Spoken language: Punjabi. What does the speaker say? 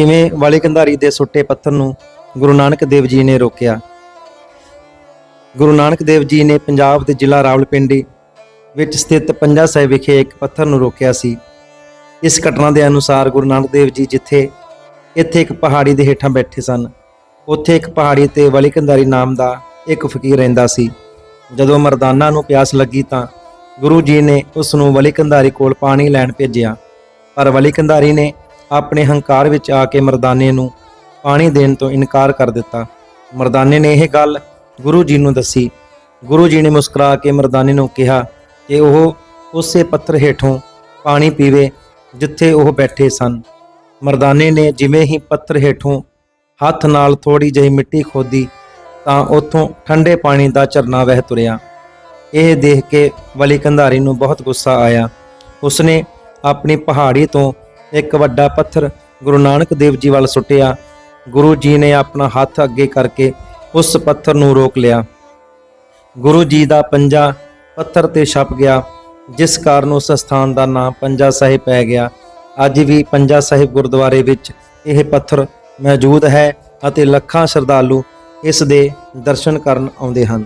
ਕਿਵੇਂ ਵਾਲੇ ਕੰਧਾਰੀ ਦੇ ਸੁੱਟੇ ਪੱਥਰ ਨੂੰ ਗੁਰੂ ਨਾਨਕ ਦੇਵ ਜੀ ਨੇ ਰੋਕਿਆ? ਗੁਰੂ ਨਾਨਕ ਦੇਵ ਜੀ ਨੇ ਪੰਜਾਬ ਦੇ ਜ਼ਿਲ੍ਹਾ ਰਾਵਲਪਿੰਡੀ ਵਿੱਚ ਸਥਿਤ ਪੰਜਾ ਸਾਹਿਬ ਵਿਖੇ ਇੱਕ ਪੱਥਰ ਨੂੰ ਰੋਕਿਆ ਸੀ। ਇਸ ਘਟਨਾ ਦੇ ਅਨੁਸਾਰ ਗੁਰੂ ਨਾਨਕ ਦੇਵ ਜੀ ਜਿੱਥੇ ਇੱਥੇ ਇੱਕ ਪਹਾੜੀ ਦੇ ਹੇਠਾਂ ਬੈਠੇ ਸਨ, ਉੱਥੇ ਇੱਕ ਪਹਾੜੀ ਤੇ ਵਲੀ ਕੰਧਾਰੀ ਨਾਮ ਦਾ ਇੱਕ ਫਕੀਰ ਰਹਿੰਦਾ ਸੀ। ਜਦੋਂ ਮਰਦਾਨਾ ਨੂੰ ਪਿਆਸ ਲੱਗੀ ਤਾਂ ਗੁਰੂ ਜੀ ਨੇ ਉਸ ਨੂੰ ਵਲੀ ਕੰਧਾਰੀ ਕੋਲ ਪਾਣੀ ਲੈਣ ਭੇਜਿਆ। ਪਰ ਵਲੀ ਕੰਧਾਰੀ ਨੇ ਆਪਣੇ ਹੰਕਾਰ ਵਿੱਚ ਆ ਕੇ ਮਰਦਾਨੇ ਨੂੰ ਪਾਣੀ ਦੇਣ ਤੋਂ ਇਨਕਾਰ ਕਰ ਦਿੱਤਾ। ਮਰਦਾਨੇ ਨੇ ਇਹ ਗੱਲ ਗੁਰੂ ਜੀ ਨੂੰ ਦੱਸੀ। ਗੁਰੂ ਜੀ ਨੇ ਮੁਸਕਰਾ ਕੇ ਮਰਦਾਨੇ ਨੂੰ ਕਿਹਾ ਕਿ ਉਹ ਉਸੇ ਪੱਥਰ ਹੇਠੋਂ ਪਾਣੀ ਪੀਵੇ ਜਿੱਥੇ ਉਹ ਬੈਠੇ ਸਨ। ਮਰਦਾਨੇ ਨੇ ਜਿਵੇਂ ਹੀ ਪੱਥਰ ਹੇਠੋਂ ਹੱਥ ਨਾਲ ਥੋੜੀ ਜਿਹੀ ਮਿੱਟੀ ਖੋਦੀ ਤਾਂ ਉੱਥੋਂ ਠੰਡੇ ਪਾਣੀ ਦਾ ਝਰਨਾ ਵਹਿ ਤੁਰਿਆ। ਇਹ ਦੇਖ ਕੇ ਵਲੀ ਕੰਧਾਰੀ ਨੂੰ ਬਹੁਤ ਗੁੱਸਾ ਆਇਆ। ਉਸਨੇ ਆਪਣੀ ਪਹਾੜੀ ਤੋਂ ਇੱਕ ਵੱਡਾ ਪੱਥਰ ਗੁਰੂ ਨਾਨਕ ਦੇਵ ਜੀ ਵੱਲ ਸੁੱਟਿਆ। ਗੁਰੂ ਜੀ ਨੇ ਆਪਣਾ ਹੱਥ ਅੱਗੇ ਕਰਕੇ ਉਸ ਪੱਥਰ ਨੂੰ ਰੋਕ ਲਿਆ। ਗੁਰੂ ਜੀ ਦਾ ਪੰਜਾ ਪੱਥਰ ਤੇ ਛਪ ਗਿਆ, ਜਿਸ ਕਾਰਨ ਉਸ ਸਥਾਨ ਦਾ ਨਾਮ ਪੰਜਾ ਸਾਹਿਬ ਪੈ ਗਿਆ। ਅੱਜ ਵੀ ਪੰਜਾ ਸਾਹਿਬ ਗੁਰਦੁਆਰੇ ਵਿੱਚ ਇਹ ਪੱਥਰ ਮੌਜੂਦ ਹੈ ਅਤੇ ਲੱਖਾਂ ਸ਼ਰਧਾਲੂ ਇਸ ਦੇ ਦਰਸ਼ਨ ਕਰਨ ਆਉਂਦੇ ਹਨ।